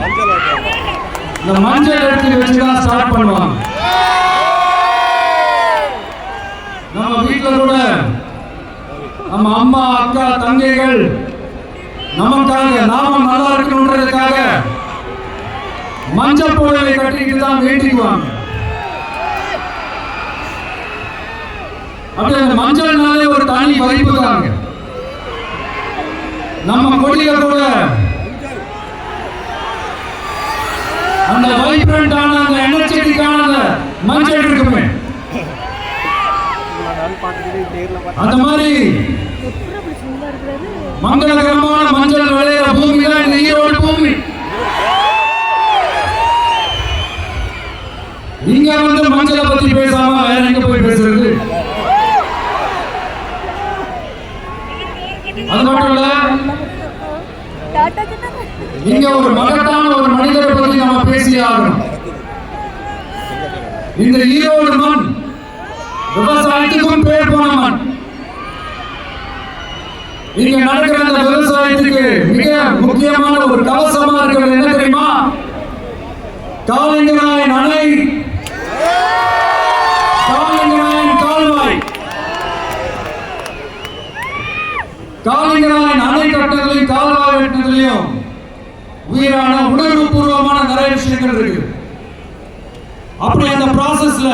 பண்றதுக்கு முன்னாடி இந்த மஞ்சள் எடுத்து வச்சுதான் ஸ்டார்ட் பண்ணுவாங்க. நம்ம வீட்டில் கூட நம்ம அம்மா அக்கா தங்கைகள் நமக்காக நாம நல்லா இருக்கணுன்றதுக்காக மஞ்சள் புடவை கட்டிக்கிட்டு தான் வேண்டிக்குவாங்க. அப்படி அந்த மஞ்சள்னாலே ஒரு தனி வைப்பு தாங்க நம்ம கொடியில கூட அந்த வைப்ரண்டான அந்த எனர்ஜெட்டிக்கான அந்த மஞ்சள் இருக்குமே. அந்த மாதிரி மங்களகரமான மஞ்சள் விளையிற பூமி தான் இந்த ஈரோடு பூமி. இங்க வந்து மஞ்சளை பத்தி பேசாம வேற எங்க போய் பேசுறது? அது மட்டும் இல்லை இங்க ஒரு மகத்தான ஒரு மனிதரை பற்றி நம்ம பேசியே ஆகணும். இந்த ஈரோடு மண் விவசாயத்துக்கும் பேர் போன மண். இங்க நடக்கிற அந்த விவசாயத்துக்கு மிக முக்கியமான ஒரு கவசமா இருக்கிறது என்ன தெரியுமா? காலிங்கராயன் அணை காலிங்கராயன் கால்வாய். காலிங்கராயன் அணை கட்டத்திலையும் கால்வாய் வெட்டினதுலையும் உயிரான உணர்வு பூர்வமான நிறைய விஷயங்கள் இருக்கு. அப்படி அந்த ப்ராசஸ்ல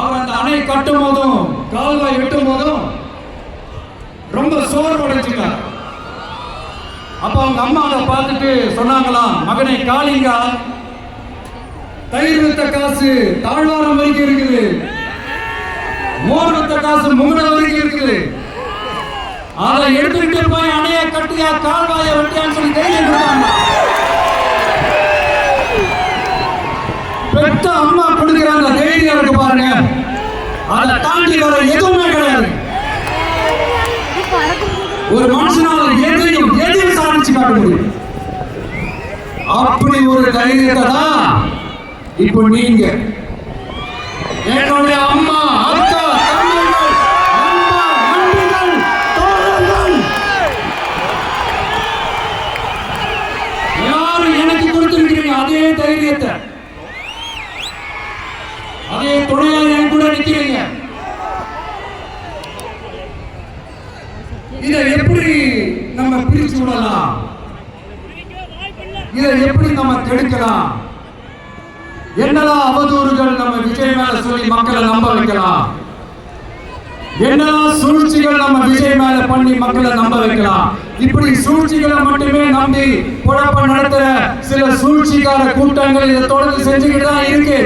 அவர் அந்த அணை கட்டும் போதும் கால்வாய் வெட்டும் போதும் ரொம்ப சோர்வடைஞ்சுட்டார். அப்ப அவங்க அம்மா அதை பார்த்துட்டு சொன்னாங்களாம் மகனை காளிங்கா தயிர் வித்த காசு தாழ்வாரம் வரைக்கும் இருக்குது. மோர் வித்த காசு முகட வரைக்கும் இருக்குது. அதை எடுத்துக்கிட்டு போய் அணைய கட்டியா கால்வாயை வெட்டியான்னு சொல்லி பெத்த அம்மா கொடுக்கிற அந்த தைரியம் இருக்கு பாருங்க. அதை தாண்டி வர எதுவுமே கிடையாது. ஒரு மனுஷனால எதையும் எதையும் சாதிச்சு காட்ட முடியும். அப்படி ஒரு தைரியத்தை தான் இப்போ நீங்க. என்னுடைய அம்மா மக்களை நம்ப வைக்கலாம். என்னெல்லாம் சூழ்ச்சிகள் நம்ம விஜய் மேல பண்ணி மக்களை நம்ப வைக்கலாம். இப்படி சூழ்ச்சிகளை மட்டுமே நம்பி குழப்ப நடத்துற சில சூழ்ச்சிக்கார கூட்டங்கள் இதை தொடர்ந்து செஞ்சுக்கிட்டு தான் இருக்கு.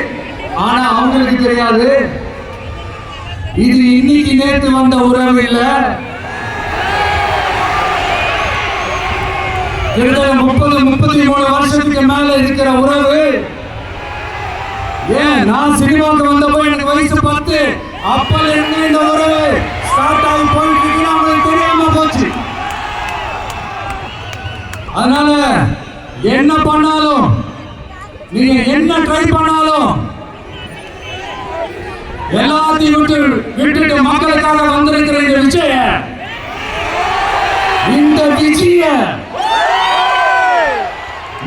ஆனா அவங்களுக்கு தெரியாது. இது இன்னைக்கு நேற்று வந்த உறவு இல்ல. முப்பது முப்பத்தி மூணு வருஷத்துக்கு மேல இருக்கிற உறவு நான் சினிமாவுக்கு வந்தப்போ எனக்கு வயசு பத்து. அப்பல இருந்து இந்த உறவு ஸ்டார்ட் ஆகி போயிட்டு இருக்குன்னு அவங்களுக்கு தெரியாம போச்சு. அதனால என்ன பண்ணாலும் நீங்க என்ன ட்ரை பண்ணாலும் எல்லாத்தையும் விட்டு விட்டுட்டு மக்களுக்காக வந்திருக்கிற இந்த விஜய இந்த விஜய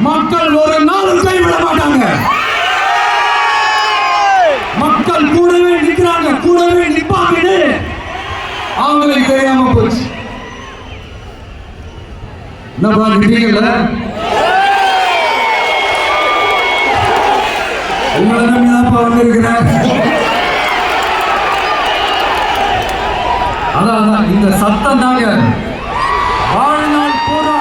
மக்கள் ஒரு நாள் கைவிட மாட்டாங்க. அவங்களுக்கு தெரியாம போச்சு. என்னப்பா உங்களை அதான் அதான் இந்த சத்தம் தாங்க வாழ்நாள் பூரா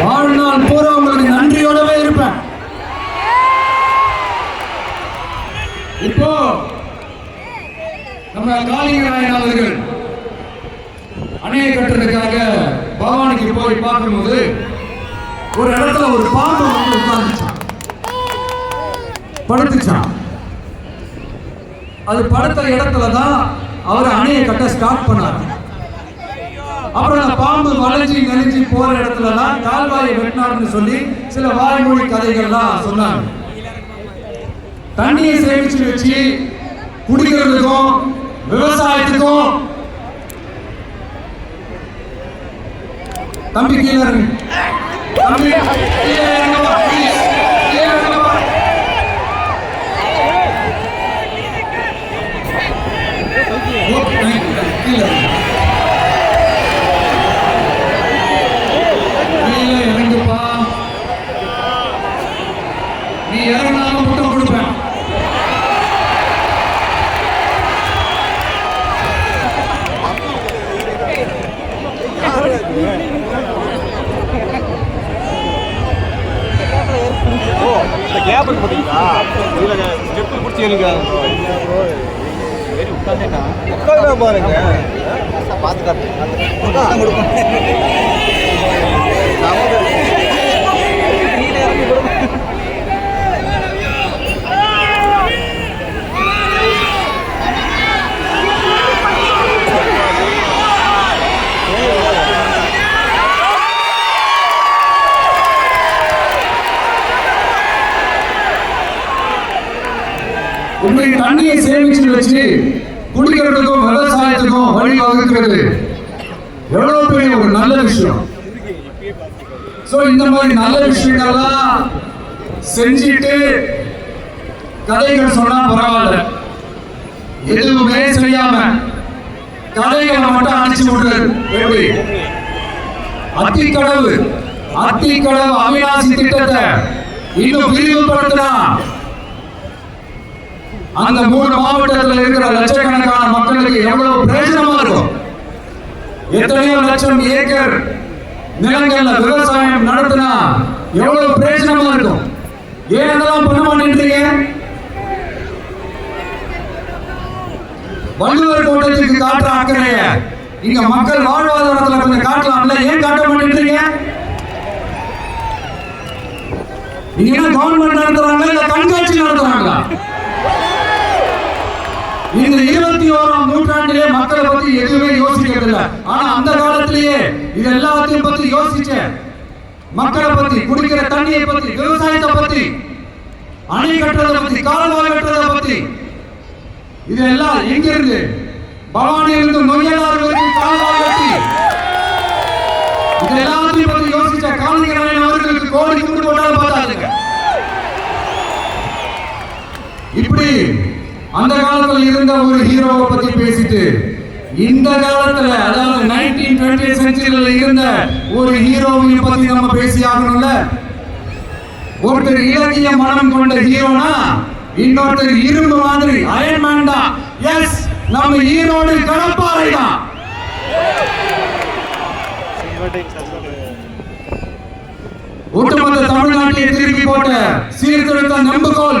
வாழ்நாள் பூரா உங்களுக்கு நன்றியோடவே இருப்பேன் இப்போ நம்ம காளிங்கராயன் அவர்கள் அணையை கட்டுறதுக்காக பவானிக்கு போய் பார்க்கும்போது ஒரு இடத்துல ஒரு பாம்பு வந்து உட்கார்ந்துச்சான் படுத்துச்சான் அது படுத்த இடத்துல தான் அவர் அணையை கட்ட ஸ்டார்ட் பண்ணார். அப்புறம் அந்த பாம்பு வளைஞ்சி நெளிஞ்சி போற இடத்துலலாம் கால்வாயை வெட்டினார்னு சொல்லி சில வாய்மொழி கதைகள்லாம் சொன்னாங்க. தண்ணியை சேமிச்சு வச்சு குடிக்கிறதுக்கும் விவசாயத்துக்கும் தம்பி கீழே இறங்கு. தம்பி கீழே இறங்குப்பா, please. இருக்கு பார்த்தீங்களா இதில் ஸ்டெப்பு பிடிச்சி எழுங்க. உட்காந்து பாருங்க. பார்த்து தண்ணியை சேமிச்சு வச்சு குடிக்கிறதுக்கும் விவசாயத்துக்கும் வழி வகுக்கிறது எவ்வளவு பெரிய ஒரு நல்ல விஷயம். சோ இந்த மாதிரி நல்ல விஷயங்கள்லாம் செஞ்சுட்டு கதைகள் சொன்னா பரவாயில்ல. எதுவுமே செய்யாம கதைகளை மட்டும் அனுப்பிச்சு விடுறது எப்படி? அத்திக்கடவு அத்திக்கடவு அவிநாசி திட்டத்தை இன்னும் விரிவுபடுத்தினா அந்த மூணு மாவட்டத்தில் இருக்கிற லட்சக்கணக்கான மக்களுக்கு எவ்வளவு பிரயோஜனமா இருக்கும்? எத்தனையோ லட்சம் ஏக்கர் நிலங்கள்ல விவசாயம் நடத்தினா எவ்வளவு பிரயோஜனமா இருக்கும்? ஏன் அதெல்லாம் பண்ண மாட்டேன்றீங்க? வள்ளுவர் கோட்டத்துக்கு காட்டுற அக்கறைய இங்க மக்கள் வாழ்வாதாரத்துல கொஞ்சம் காட்டலாம்ல? ஏன் காட்ட மாட்டேன்றீங்க? நீங்க என்ன கவர்மெண்ட் நடத்துறாங்களா இல்ல கண்காட்சி நடத்துறாங்களா? இந்த இருபத்தி ஓராம் நூற்றாண்டிலே மக்களை பத்தி எதுவுமே யோசிக்கிறது ஆனா அந்த காலத்திலேயே இது எல்லாத்தையும் பத்தி யோசிச்ச மக்களை பத்தி குடிக்கிற தண்ணியை பத்தி விவசாயத்தை பத்தி அணை கட்டுறதை பத்தி கால்வாய் கட்டுறதை பத்தி இதெல்லாம் எங்க இருந்து பவானியிலிருந்து நொய்யலாறு வரைக்கும் கால்வாய் கட்டி இது எல்லாத்தையும் அந்த காலத்துல இருந்த ஒரு ஹீரோவை பத்தி பேசிட்டு இந்த காலத்துல அதாவது நைன்டீன் டுவெண்ட்டி சென்ச்சுரியில இருந்த ஒரு ஹீரோவையும் பத்தி நம்ம பேசி ஆகணும்ல? ஒருத்தர் இலக்கிய மனம் கொண்ட ஹீரோனா இன்னொருத்தர் இரும்பு மாதிரி அயன்மேன் தான் எஸ் நம்ம ஈரோடு கடப்பாறை தான் ஒட்டுமொத்த தமிழ்நாட்டிலே திருப்பி போட்ட சீர்திருத்த நம்புகோல்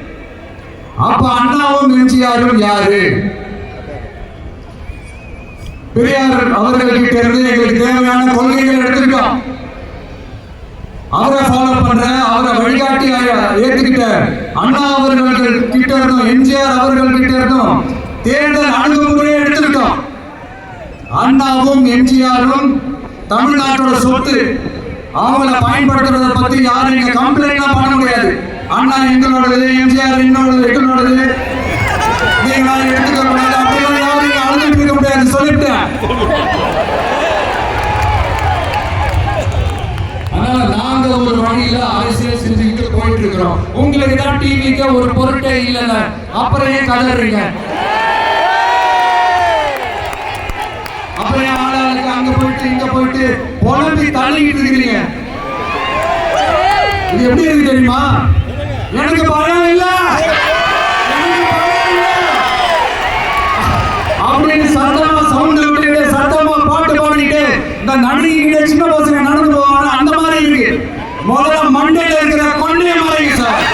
அப்ப அண்ணாவும் எம்ஜிஆரும் யாரு? பெரியார் அவர்கள்கிட்ட இருந்து எங்களுக்கு தேவையான கொள்கைகள் எடுத்திருக்கோம். அவரை ஃபாலோ பண்ற அவரை வழிகாட்டி ஏத்துக்கிட்ட அண்ணா அவர்கள் கிட்ட இருந்தோம் எம்ஜிஆர் அவர்கள் கிட்ட இருந்தோம் தேர்தல் அணுகுமுறையை எடுத்திருக்கோம். அண்ணாவும் எம்ஜிஆரும் தமிழ்நாட்டோட சொத்து அவங்கள பயன்படுத்துறத பத்தி யாரும் இங்க கம்ப்ளைண்ட் பண்ண முடியாது. அண்ணா எங்களோடது எம்ஜிஆர் என்னோடது எங்களோடது. நீங்களா எடுத்துக்க கூடாது அப்படிலாம் யாரும் இங்க அழுதுட்டு இருக்க முடியாது. சொல்லிட்டேன். அதனால நாங்க ஒரு வழியில அரசியல் செஞ்சுக்கிட்டு போயிட்டு இருக்கிறோம். உங்களுக்கு தான் டிவிக்கு ஒரு பொருட்டே இல்லைல்ல அப்புறம் ஏன் கதறீங்க? அப்புறம் ஏன் ஆளாளுக்கு அங்க போயிட்டு இங்க போயிட்டு புலம்பி தள்ளிக்கிட்டு இருக்கிறீங்க? இது எப்படி இருக்கு தெரியுமா? எனக்கு பயம் இல்ல. அப்படின்னு சத்தமா சவுண்ட் விட்டுட்டு சத்தமா பாட்டு பாடிட்டு இந்த நடுங்கிட்டு சின்ன பசங்க நடந்து போவாங்க. அந்த மாதிரி இருக்கு. முதல்ல மண்டையில இருக்கிற கொண்டைய மறைங்க சார்.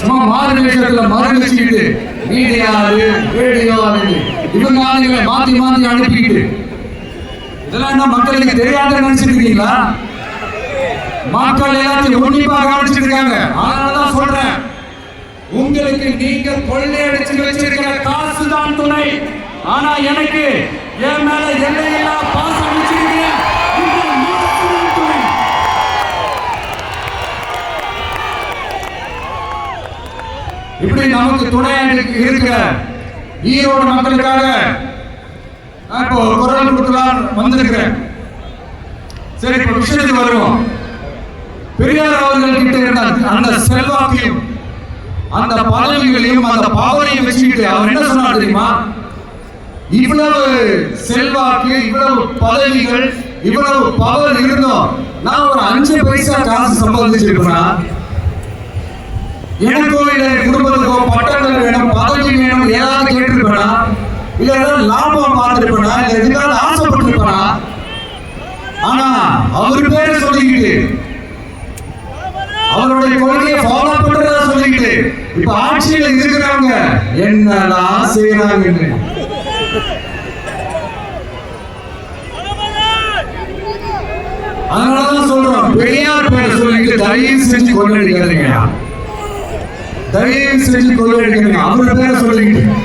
சும்மா மாறு விஷயத்துல மறு வச்சுக்கிட்டு மீடியா அது இவங்க மாத்தி மாத்தி அனுப்பிக்கிட்டு இதெல்லாம் என்ன நீங்க தெரியாத நினைச்சிட்டு இருக்கீங்களா மக்கள் எல்லாத்தையும் உன்னிப்பா கவனிச்சிட்டு இருக்காங்க அதனாலதான் சொல்றேன். உங்களுக்கு நீங்க கொள்ளையடிச்சு வச்சிருக்கிற காசு தான் துணை. ஆனா எனக்கு என் மேல எல்லையில்லா பாசம் வச்சிருக்கீங்க துணை. இப்படி நமக்கு துணையாக இருக்கிற ஈரோடு மக்களுக்காக நான் இப்போ குரல் கொடுக்கலாம் வந்திருக்கிறேன். சரி இப்போ விஷயத்துக்கு வருவோம். பெரியார் அவர்கள் கிட்ட இருந்த அந்த செல்வாக்கையும் அந்த பதவிகளையும் அந்த பாவனையும் வச்சுக்கிட்டு அவர் என்ன சொன்னார் தெரியுமா? இவ்வளவு செல்வாக்கு இவ்வளவு பதவிகள் இவ்வளவு பவர் இருந்தோம். நான் ஒரு அஞ்சு பைசா காசு சம்பாதிச்சிருப்பேனா? எனக்கோ இல்லை குடும்பத்துக்கோ பட்டங்கள் வேணும் பதவி வேணும் ஏதாவது கேட்டிருப்பேனா? இல்லைன்னா லாபம் பார்த்துருப்பனா? இல்லை எதுக்காக ஆசைப்பட்டிருப்பனா? ஆனா அவர் பேரை சொல்லிக்கிட்டு அவருடைய கொள்கையை ஃபாலோ பண்றதா சொல்லிக்கிட்டு இப்ப ஆட்சியில இருக்கிறவங்க என்னதான் செய்யறாங்கன்னு அதனாலதான் சொல்றோம் பெரியார் பேரை சொல்லிக்கிட்டு தயவு செஞ்சு கொள்ளடிக்காதீங்க. தயவு செஞ்சு கொள்ளடிக்காதீங்க. அவர் பேரை சொல்லிக்கிட்டு.